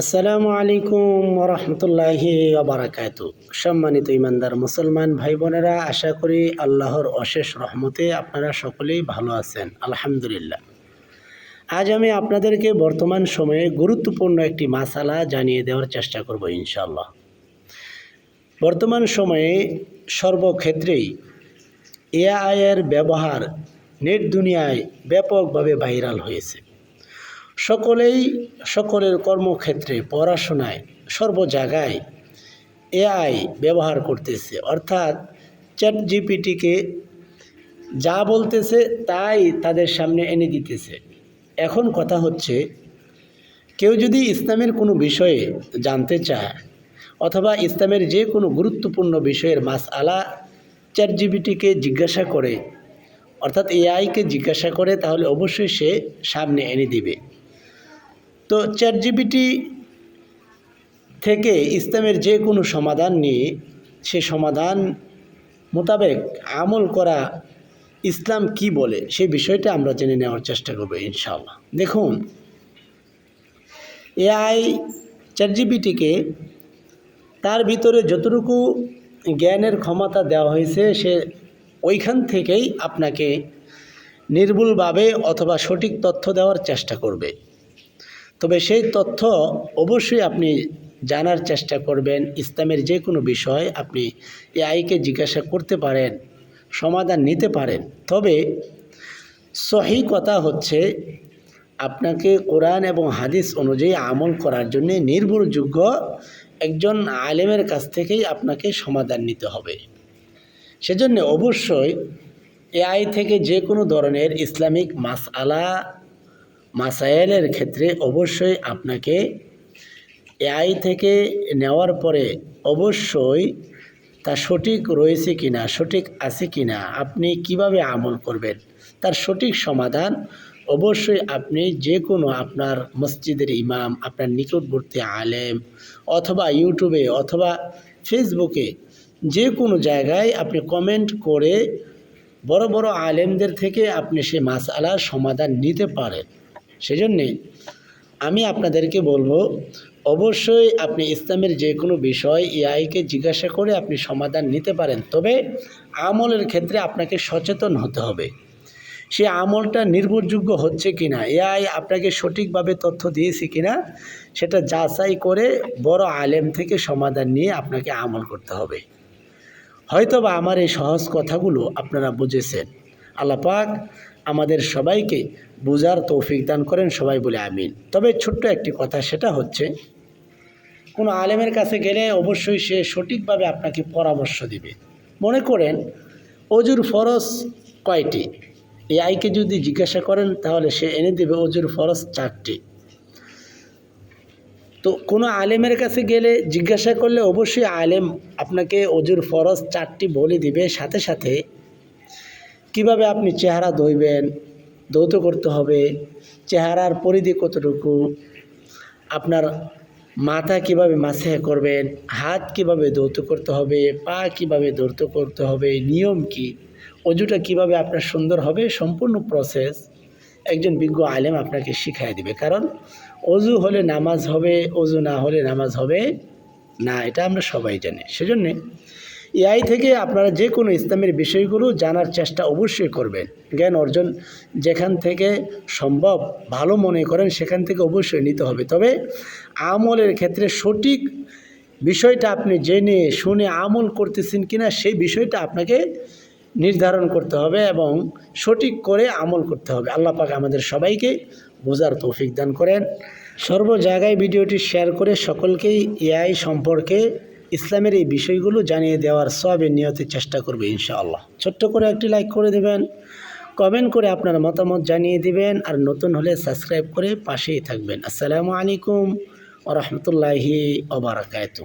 আসসালামু আলাইকুম রহমতুল্লাহি আবরাকাত সম্মানিত ইমানদার মুসলমান ভাই বোনেরা, আশা করি আল্লাহর অশেষ রহমতে আপনারা সকলেই ভালো আছেন, আলহামদুলিল্লাহ। আজ আমি আপনাদেরকে বর্তমান সময়ে গুরুত্বপূর্ণ একটি মাসালা জানিয়ে দেওয়ার চেষ্টা করব ইনশাল্লাহ বর্তমান সময়ে সর্বক্ষেত্রেই এআইয়ের ব্যবহার নেট দুনিয়ায় ব্যাপকভাবে ভাইরাল হয়েছে। সকলেই সকলের কর্মক্ষেত্রে, পড়াশোনায় সর্ব জায়গায় এআই ব্যবহার করতেছে। অর্থাৎ চ্যাট জিপিটিকে যা বলতেছে তাই তাদের সামনে এনে দিতেছে। এখন কথা হচ্ছে, কেউ যদি ইসলামের কোনো বিষয়ে জানতে চায় অথবা ইসলামের যে কোনো গুরুত্বপূর্ণ বিষয়ের মাস আলা চ্যাট জিপিটিকে জিজ্ঞাসা করে, অর্থাৎ এআইকে জিজ্ঞাসা করে, তাহলে অবশ্যই সে সামনে এনে দিবে। তো চ্যাট জিপিটি থেকে ইসলামের যে কোনো সমাধান নিয়ে সে সমাধান মোতাবেক আমল করা ইসলাম কি বলে সেই বিষয়টা আমরা জেনে নেওয়ার চেষ্টা করব ইনশাআল্লাহ। দেখুন, এআই চ্যাট জিপিটিকে তার ভিতরে যতটুকু জ্ঞানের ক্ষমতা দেওয়া হয়েছে, সে ওইখান থেকেই আপনাকে নির্ভুলভাবে অথবা সঠিক তথ্য দেওয়ার চেষ্টা করবে। তবে সেই তথ্য অবশ্যই আপনি জানার চেষ্টা করবেন। ইসলামের যে কোনো বিষয় আপনি এআইকে জিজ্ঞাসা করতে পারেন, সমাধান নিতে পারেন। তবে সহি কথা হচ্ছে, আপনাকে কোরআন এবং হাদিস অনুযায়ী আমল করার জন্য নির্ভরযোগ্য একজন আলেমের কাছ থেকেই আপনাকে সমাধান নিতে হবে। সেজন্য অবশ্যই এআই থেকে যে কোনো ধরনের ইসলামিক মাসআলা মাসায়েলের ক্ষেত্রে অবশ্যই আপনাকে এআই থেকে নেওয়ার পরে অবশ্যই তা সঠিক রয়েছে কি না সঠিক আছে কিনা, আপনি কীভাবে আমল করবেন, তার সঠিক সমাধান অবশ্যই আপনি যে কোনো আপনার মসজিদের ইমাম, আপনার নিকটবর্তী আলেম অথবা ইউটিউবে অথবা ফেসবুকে যে কোনো জায়গায় আপনি কমেন্ট করে বড় বড় আলেমদের থেকে আপনি সে মাসালার সমাধান নিতে পারেন। সেজন্যে আমি আপনাদেরকে বলব, অবশ্যই আপনি ইসলামের যে কোনো বিষয় এআইকে জিজ্ঞাসা করে আপনি সমাধান নিতে পারেন। তবে আমলের ক্ষেত্রে আপনাকে সচেতন হতে হবে। সে আমলটা নির্ভরযোগ্য হচ্ছে কি কিনা, এআই আপনাকে সঠিকভাবে তথ্য দিয়েছে কিনা, সেটা যাচাই করে বড় আলেম থেকে সমাধান নিয়ে আপনাকে আমল করতে হবে। হয়তোবা আমার এই সহজ কথাগুলো আপনারা বুঝেছেন। আল্লাপাক আমাদের সবাইকে বোঝার তৌফিক দান করেন, সবাই বলে আমিন। তবে ছোট্ট একটি কথা, সেটা হচ্ছে, কোনো আলেমের কাছে গেলে অবশ্যই সে সঠিকভাবে আপনাকে পরামর্শ দিবে। মনে করেন, অজুর ফরজ কয়টি? এই আইকে যদি জিজ্ঞাসা করেন, তাহলে সে এনে দেবে অজুর ফরজ চারটি। তো কোনো আলেমের কাছে গেলে জিজ্ঞাসা করলে অবশ্যই আলেম আপনাকে অজুর ফরজ চারটি বলে দিবে। সাথে সাথে কীভাবে আপনি চেহারা ধইবেন? দৌত করতে হবে। চেহারার পরিধি কতটুকু? আপনার মাথা কীভাবে মাসে করবেন? হাত কীভাবে দৌত করতে হবে? পা কীভাবে দৌত করতে হবে? নিয়ম কি? অজুটা কীভাবে আপনার সুন্দর হবে? সম্পূর্ণ প্রসেস একজন বিজ্ঞ আলেম আপনাকে শিখাই দিবে। কারণ অজু হলে নামাজ হবে, অজু না হলে নামাজ হবে না। এটা আমরা সবাই জানি। সেজন্যে এআই থেকে আপনারা যে কোনো ইসলামের বিষয়গুলো জানার চেষ্টা অবশ্যই করবেন। জ্ঞান অর্জন যেখান থেকে সম্ভব ভালো মনে করেন, সেখান থেকে অবশ্যই নিতে হবে। তবে আমলের ক্ষেত্রে সঠিক বিষয়টা আপনি জেনে, শুনে আমল করতেছেন কিনা, সেই বিষয়টা আপনাকে নির্ধারণ করতে হবে এবং সঠিক করে আমল করতে হবে। আল্লাহ পাক আমাদের সবাইকে বোঝার তৌফিক দান করেন। সর্ব জায়গায় ভিডিওটি শেয়ার করে সকলকেই এআই সম্পর্কে ইসলামের এই বিষয়গুলো জানিয়ে দেওয়ার সবের নিয়তে চেষ্টা করবে ইনশাআল্লাহ। ছোট্ট করে একটি লাইক করে দেবেন কমেন্ট করে আপনার মতামত জানিয়ে দিবেন, আর নতুন হলে সাবস্ক্রাইব করে পাশেই থাকবেন। আসসালামু আলাইকুম ও ওবরাকাত ওবরাকাতু